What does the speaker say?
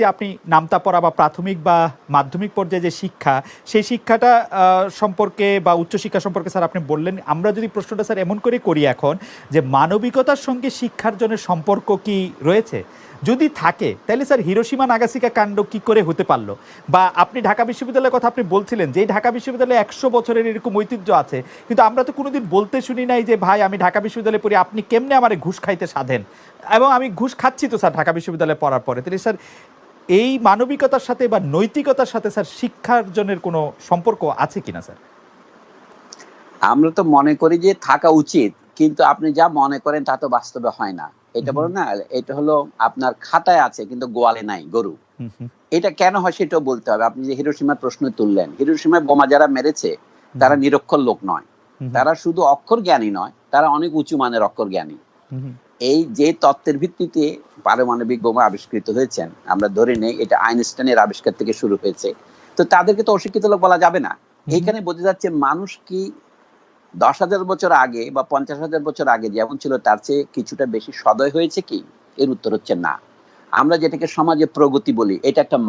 যে আপনি নামতা পড়া বা প্রাথমিক বা মাধ্যমিক পর্যায়ে যে শিক্ষা, সেই শিক্ষাটা সম্পর্কে বা উচ্চশিক্ষা সম্পর্কে স্যার আপনি বললেন। আমরা যদি প্রশ্নটা স্যার এমন করে করি এখন যে মানবিকতার সঙ্গে শিক্ষার জন্য সম্পর্ক কি রয়েছে? যদি থাকে, তাহলে স্যার হিরোসীমা নাগাসিকা কাণ্ড কি করে হতে পারল? বা আপনি ঢাকা বিশ্ববিদ্যালয়ের কথা আপনি বলছিলেন যে ঢাকা বিশ্ববিদ্যালয়ে একশো বছরের এরকম ঐতিহ্য আছে, কিন্তু আমরা তো কোনোদিন বলতে শুনি নাই যে, ভাই, আমি ঢাকা বিশ্ববিদ্যালয়ে পড়ি, আপনি কেমনে আমার ঘুষ খাইতে সাধেন? এবং আমি ঘুষ খাচ্ছি তো স্যার ঢাকা বিশ্ববিদ্যালয়ে পড়ার পরে। তাহলে স্যার, এই মানবিকতার সাথে বা নৈতিকতার সাথে স্যার শিক্ষার্জনের কোনো সম্পর্ক আছে কিনা, স্যার? আমরা তো মনে করি যে থাকা উচিত কিন্তু আপনি যা মনে করেন তা তো বাস্তবে হয় না। এটা বলো না এটা হলো আপনার খাতায় আছে কিন্তু গোয়ালে নাই গরু। এটা কেন হয় সেটাও বলতে হবে। আপনি যে হিরোসীমার প্রশ্ন তুললেন হিরোসীমায় বোমা যারা মেরেছে তারা নিরক্ষর লোক নয়। তারা শুধু অক্ষর জ্ঞানী নয় তারা অনেক উঁচু মানের অক্ষর জ্ঞানী। এই যে তত্ত্বের ভিত্তিতে পারমাণবিক বোমা আবিষ্কৃত হয়েছেন আমরা ধরে নেই এটা আইনস্টাইনের আবিষ্কার থেকে শুরু হয়েছে। তো তাদেরকে তো অশিক্ষিত লোক বলা যাবে না। এইখানে বোঝা যাচ্ছে মানুষ কি দশ হাজার বছর আগে বা পঞ্চাশ হাজার বছর আগে যেমন ছিল, তার চেয়ে কিছুটা বেশি সদয় হয়েছে কি? এর উত্তর হচ্ছে না। আমরা যেটাকে সমাজে প্রগতি বলি, এটা একটা